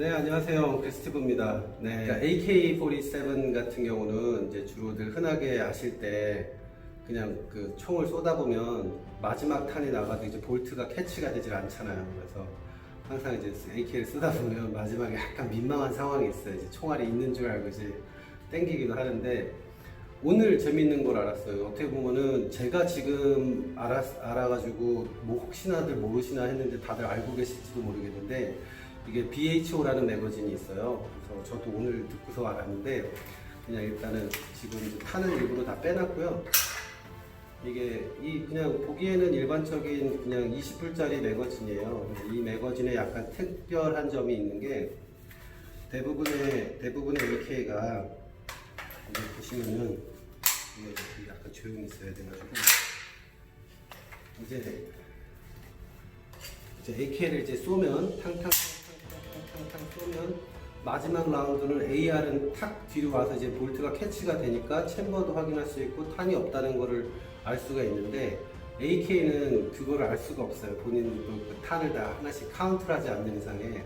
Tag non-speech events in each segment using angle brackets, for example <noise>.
네, 안녕하세요. 크리스티브입니다. 네, 그러니까 AK-47 같은 경우는 이제 주로들 흔하게 아실 때 그냥 그 총을 쏟아보면 마지막 탄이 나가도 이제 볼트가 캐치가 되질 않잖아요. 그래서 항상 이제 AK를 쓰다 보면 마지막에 약간 민망한 상황이 있어요. 이제 총알이 있는 줄 알고 이제 땡기기도 하는데 오늘 재밌는 걸 알았어요. 어떻게 보면은 제가 지금 알아, 알아가지고 뭐 혹시나들 모르시나 했는데 다들 알고 계실지도 모르겠는데 이게 BHO라는 매거진이 있어요. 그래서 저도 오늘 듣고서 알았는데 그냥 일단은 지금 타는 일부러 다 빼놨고요. 이게 이 그냥 보기에는 일반적인 그냥 20불짜리 매거진이에요. 이 매거진에 약간 특별한 점이 있는 게 대부분의 대부분의 AK가 보시면은 약간 조용히 있어야 돼가지고 이제 이제 AK를 이제 쏘면 탕탕 탕탕탕탕 쏘면 마지막 라운드는 AR은 탁 뒤로 와서 이제 볼트가 캐치가 되니까 챔버도 확인할 수 있고 탄이 없다는 거를 알 수가 있는데 AK는 그거를 알 수가 없어요. 본인도 그 탄을 다 하나씩 카운트를 하지 않는 이상에.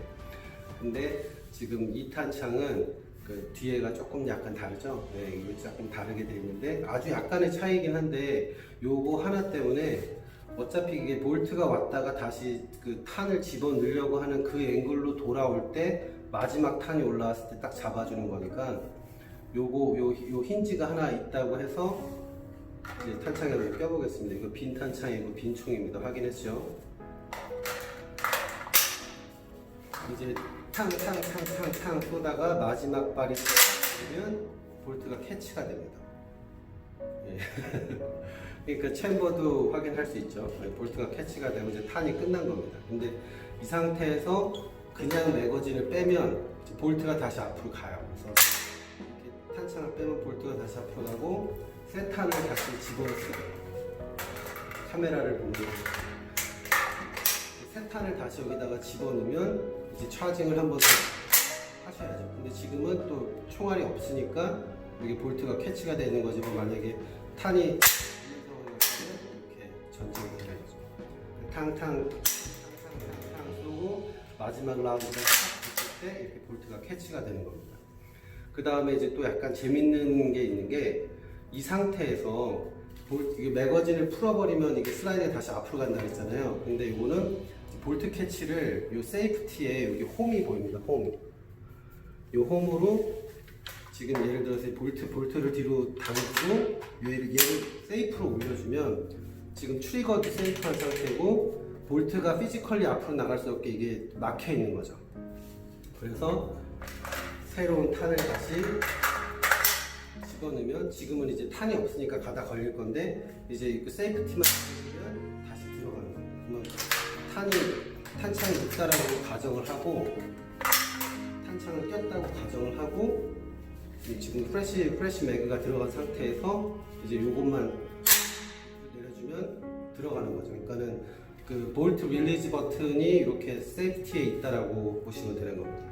근데 지금 이 탄창은 그 뒤에가 조금 약간 다르죠. 네, 이거 조금 다르게 돼 있는데 아주 약간의 차이긴 한데 요거 하나 때문에 어차피 이게 볼트가 왔다가 다시 그 탄을 집어 넣으려고 하는 그 앵글로 돌아올 때 마지막 탄이 올라왔을 때 딱 잡아주는 거니까 요거 요, 요 힌지가 하나 있다고 해서 이제 탄창에 한번 껴보겠습니다. 이거 빈 탄창이고 빈 총입니다. 확인했죠? 이제 탕탕탕탕탕 쏘다가 마지막 발이 되면 볼트가 캐치가 됩니다. 예. <laughs> 그러니까 챔버도 확인할 수 있죠. 예, 볼트가 캐치가 되면 이제 탄이 끝난 겁니다. 근데 이 상태에서 그냥 매거진을 빼면 볼트가 다시 앞으로 가요. 그래서 이렇게 탄창을 빼면 볼트가 다시 앞으로 가고 새 탄을 다시 집어넣어요. 카메라를 보면 새 탄을 다시 여기다가 집어넣으면 이제 차징을 한 번 더 하셔야죠. 근데 지금은 또 총알이 없으니까 여기 볼트가 캐치가 되는 거지만 만약에 탄이 전진을 해야죠. 탕탕 탕탕탕 쏘고 마지막 라운드가 탁 붙을 때 이렇게 볼트가 캐치가 되는 겁니다. 그 다음에 이제 또 약간 재밌는 게 있는 게 이 상태에서 볼, 이게 매거진을 풀어버리면 이게 슬라이드가 다시 앞으로 간다 그랬잖아요. 근데 이거는 볼트 캐치를 이 세이프티에 여기 홈이 보입니다. 홈. 이 홈으로 지금 예를 들어서 볼트 볼트를 뒤로 당기고 얘를, 얘를 세이프로 올려주면 지금 트리거도 세이프한 상태고 볼트가 피지컬리 앞으로 나갈 수 없게 이게 막혀 있는 거죠. 그래서 새로운 탄을 다시 집어넣으면 지금은 이제 탄이 없으니까 가다 걸릴 건데 이제 그 세이프티만 집으면 다시 들어가는 거예요. 탄이 탄창이 있다라고 가정을 하고 탄창을 꼈다고 가정을 하고 이 지금 프레시 프레시 매그가 들어간 상태에서 이제 요것만 들어가는 거죠. 그러니까는 그 볼트 릴리즈 버튼이 이렇게 세이프티에 있다라고 보시면 되는 겁니다.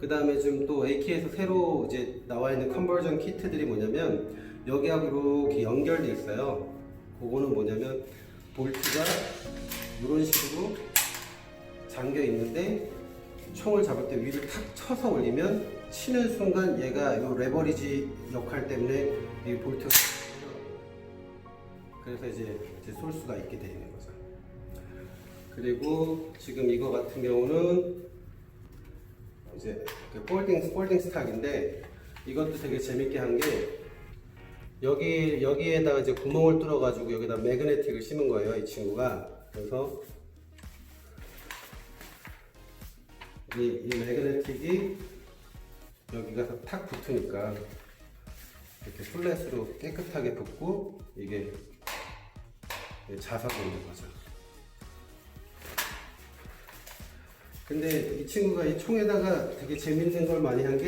그 다음에 좀또 AK에서 새로 이제 나와 있는 컨버전 키트들이 뭐냐면 여기하고 이렇게 연결돼 있어요. 그거는 뭐냐면 볼트가 이런 식으로 잠겨 있는데 총을 잡을 때 위를 탁 쳐서 올리면 치는 순간 얘가 이 레버리지 역할 때문에 이 볼트가 그래서 이제, 이제 쏠 수가 있게 되는 거죠. 그리고 지금 이거 같은 경우는 이제 그 폴딩 폴딩 스탁인데 이것도 되게 재밌게 한 게 여기 여기에다가 이제 구멍을 뚫어 가지고 여기다 매그네틱을 심은 거예요 이 친구가 그래서 이, 이 매그네틱이 여기가 탁 붙으니까 이렇게 플랫으로 깨끗하게 붙고 이게 자석이 있는 거죠. 근데 이 친구가 이 총에다가 되게 재밌는 걸 많이 한 게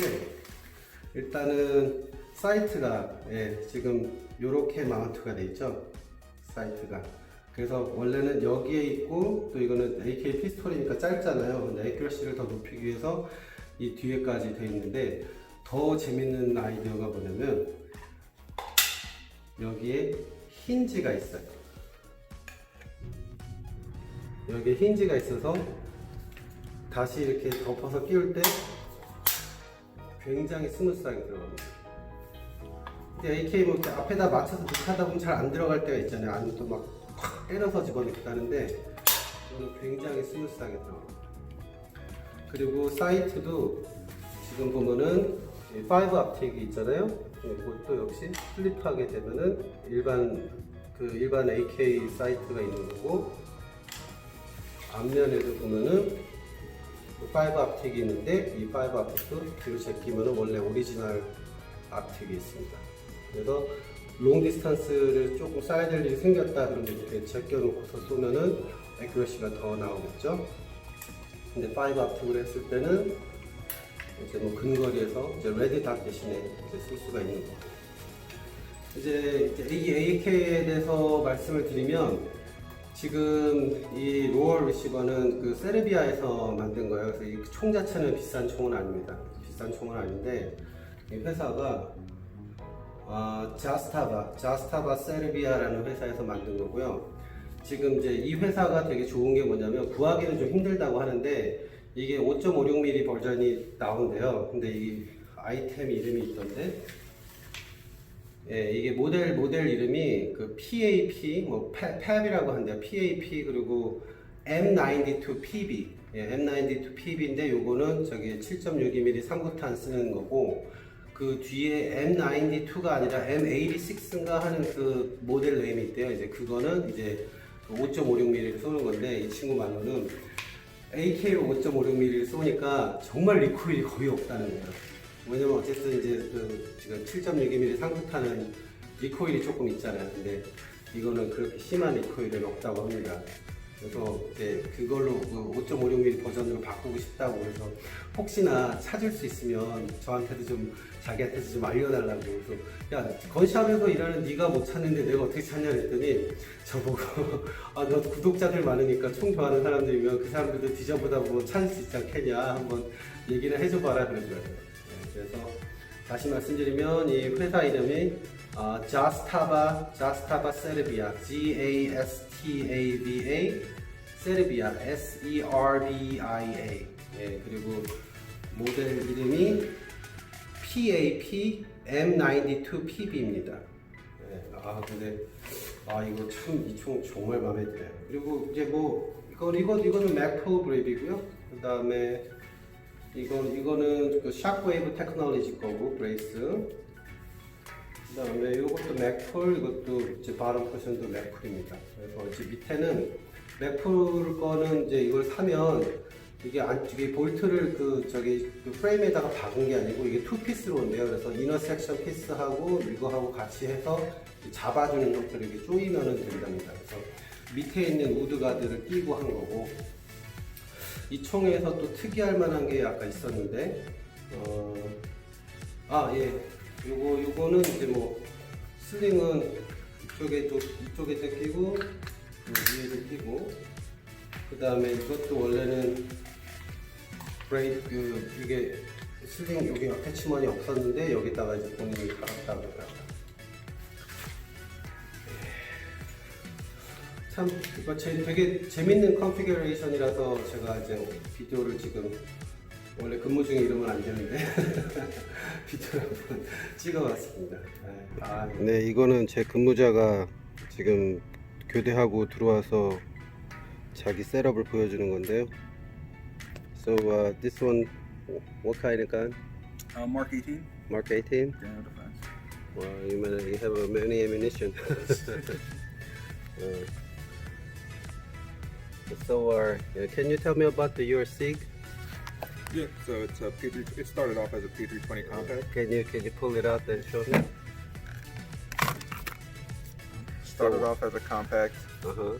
일단은 사이트가 예, 지금 이렇게 마운트가 돼 있죠? 사이트가. 그래서 원래는 여기에 있고 또 이거는 AK 피스톨이니까 짧잖아요. 근데 에큐러시를 더 높이기 위해서 이 뒤에까지 돼 있는데 더 재밌는 아이디어가 뭐냐면 여기에 힌지가 있어요 여기에 힌지가 있어서 다시 이렇게 덮어서 끼울 때 굉장히 스무스하게 들어갑니다. 근데 AK 뭐 이렇게 앞에다 맞춰서 이렇게 하다 보면 잘 안 들어갈 때가 있잖아요. 아니면 또막 때려서 집어넣기도 하는데 이거는 굉장히 스무스하게 들어갑니다. 그리고 사이트도 지금 보면은 5 앞택이 있잖아요. 이것도 역시 플립하게 되면은 일반 그 일반 AK 사이트가 있는 거고 앞면에도 보면은 5 앞택이 있는데 이5 앞택도 뒤로 제끼면은 원래 오리지널 앞택이 있습니다. 그래서 롱 디스턴스를 조금 쏴야 될 일이 생겼다 그러면 이렇게 제껴놓고서 쏘면은 에큐러시가 더 나오겠죠. 근데 5 앞택을 했을 때는 이제 뭐 근거리에서 이제 레드 닷 대신에 이제 쓸 수가 있는 거고. 이제 이제 이 AK에 대해서 말씀을 드리면 지금 이 로얼 리시버는 그 세르비아에서 만든 거예요. 그래서 이 총 자체는 비싼 총은 아닙니다. 비싼 총은 아닌데 이 회사가 아, 자스타바, 자스타바 세르비아라는 회사에서 만든 거고요. 지금 이제 이 회사가 되게 좋은 게 뭐냐면 구하기는 좀 힘들다고 하는데 이게 5.56mm 버전이 나온대요. 근데 이 아이템 이름이 있던데 예, 이게 모델 모델 이름이 그 PAP 뭐 팝이라고 한대요. PAP 그리고 M92PB. 예, M92PB인데 요거는 저기 7.62mm 삼구탄 쓰는 거고 그 뒤에 M92가 아니라 M86인가 하는 그 모델 네임이 있대요. 이제 그거는 이제 5.56mm를 쏘는 건데 이 친구 말로는 AK로 5.56mm를 쏘니까 정말 리콜이 거의 없다는 거예요. 왜냐면 어쨌든 이제 그 지금 7.62mm 상부타는 리코일이 조금 있잖아요. 근데 이거는 그렇게 심한 리코일은 없다고 합니다. 그래서 이제 그걸로 그 5.56mm 버전으로 바꾸고 싶다고 해서 혹시나 찾을 수 있으면 저한테도 좀 자기한테도 좀 알려달라고 그래서 야 건샵에서 일하는 네가 못 찾는데 내가 어떻게 찾냐 했더니 저보고 <laughs> 아 너 구독자들 많으니까 총 좋아하는 사람들이면 그 사람들도 뒤져보다 보면 찾을 수 있지 않겠냐 한번 얘기를 해줘봐라 그러더라고요. 네, 그래서 다시 말씀드리면 이 회사 이름이 어, 자스타바 자스타바 세르비아 G A S T A B A 세르비아 S E R B I A 예, 그리고 모델 이름이 PAP M92PB입니다. 아 근데 아 이거 참 이 총 정말 마음에 들어요. 그리고 이제 뭐 이거 이거 이거는 맥포 브레이브이고요. 그 다음에 이거 이거는 그 샥웨이브 테크놀로지 거고 브레이스. 그다음에 이것도 맥풀 이것도 이제 바람 포션도 맥풀입니다. 그래서 이제 밑에는 맥풀 거는 이제 이걸 사면 이게 안쪽에 볼트를 그 저기 그 프레임에다가 박은 게 아니고 이게 투 피스로 온대요. 그래서 이너 섹션 피스하고 이거하고 같이 해서 잡아주는 형태로 이렇게 조이면은 된답니다. 그래서 밑에 있는 우드 가드를 끼고 한 거고 이 총에서 또 특이할 만한 게 아까 있었는데 어, 아 예, 요거 요거는 이제 뭐 슬링은 이쪽에도 이쪽에도 끼고 그 위에도 끼고 그 다음에 이것도 원래는 브레이크 그 이게 슬링 여기 어태치먼이 없었는데 여기다가 이제 본인이 달았다 그 참 이거 제, 되게 재밌는 컨피규레이션이라서 제가 이제 비디오를 지금 원래 근무 중에 이러면 안 되는데 <laughs> 비디오를 한번 찍어봤습니다. 아, 네 이거는 제 근무자가 지금 교대하고 들어와서 자기 셋업을 보여주는 건데요. So uh, this one, what kind of gun? Uh, Mark 18, Mark 18. Daniel Defense. Wow, you, man, you have uh, many ammunition. uh, <laughs> <laughs> so, uh, can you tell me about the your SIG? Yeah, so it's a P3. It started off as a P320 compact. Can you can you pull it out and show me? Started off as a compact. Uh huh.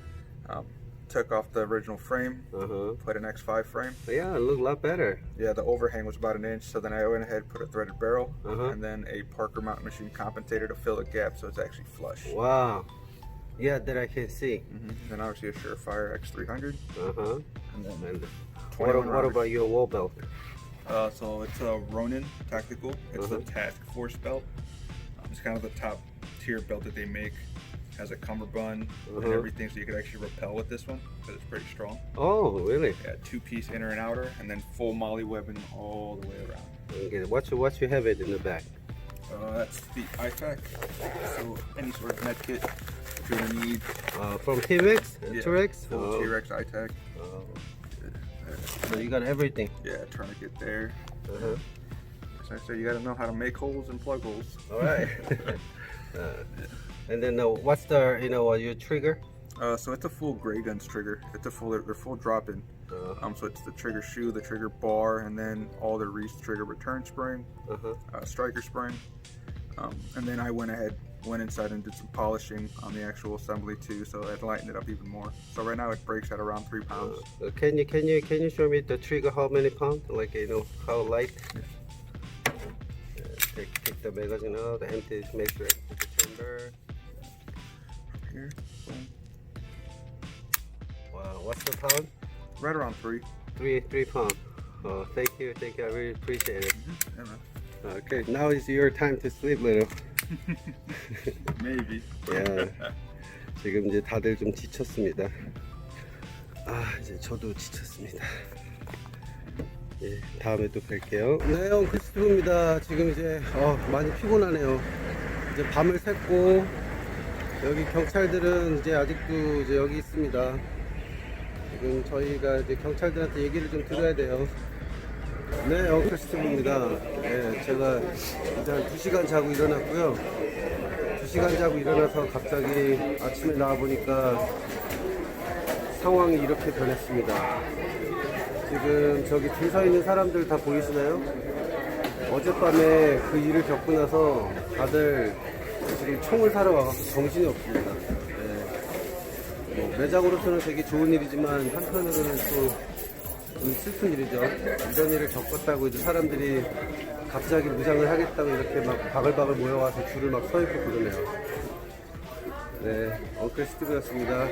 Um, took off the original frame, Uh huh. put an X5 frame. Yeah, it looked a lot better. Yeah, the overhang was about an inch, so then I went ahead put a threaded barrel Uh-huh. and then a Parker mount machine compensator to fill the gap so it's actually flush. Wow. Yeah, that I can see. hmm Then obviously a Surefire X300 Uh huh. and then And 21 what, what about your wall belt? Uh, so it's a Ronin tactical. It's Uh-huh. the task force belt. Um, it's kind of the top tier belt that they make. has a cummerbund Uh-huh. and everything, so you could actually rappel with this one because it's pretty strong. Oh, really? Yeah, two piece inner and outer, and then full molly webbing all the way around. Okay. What you what you have it in the back? Uh, that's the IFAC. So any sort of med kit you're gonna need. Uh, from T-Rex? Yeah, T-Rex? Full Oh. T-Rex ITAC. Oh. So you got everything. Yeah, tourniquet there. Uh-huh. As I say, you gotta know how to make holes and plug holes. All right. <laughs> <laughs> uh, and then uh, what's the you know uh, your trigger? Uh, so it's a full gray guns trigger. It's a full, they're full drop in. Uh, Um, so it's the trigger shoe, the trigger bar, and then all the Reese trigger return spring, uh-huh. uh, striker spring. Um, and then I went ahead, went inside and did some polishing on the actual assembly too, so it lightened it up even more. So right now it breaks at around three pounds. Uh, can you can you can you show me the trigger? How many pounds? Like you know how light? Uh, take, take the magazine out, empty, make sure empty the chamber. Here, boom. Wow, what's the pound? right around three. Three three pound. Oh, thank you, thank you. I really appreciate it. Yeah, man. Okay, now is your time to sleep, little. <laughs> Maybe. 예. 지금 이제 다들 좀 지쳤습니다. 아, 이제 저도 지쳤습니다. 예, 다음에 또 뵐게요. 네, 형 크리스토입니다. 지금 이제 어, 많이 피곤하네요. 이제 밤을 샜고 여기 경찰들은 이제 아직도 이제 여기 있습니다. 지금 저희가 이제 경찰들한테 얘기를 좀 들어야 돼요. 네, 스티브입니다. 예, 제가 한 2시간 자고 일어났고요. 2시간 자고 일어나서 갑자기 아침에 나와보니까 상황이 이렇게 변했습니다. 지금 저기 줄 서 있는 사람들 다 보이시나요? 어젯밤에 그 일을 겪고 나서 다들 지금 총을 사러 와서 정신이 없습니다. 네. 뭐 매장으로서는 되게 좋은 일이지만 한편으로는 또좀 슬픈 일이죠. 이런 일을 겪었다고 이제 사람들이 갑자기 무장을 하겠다고 이렇게 막 바글바글 모여와서 줄을 막 서 있고 그러네요. 네, 엉클 스티브였습니다.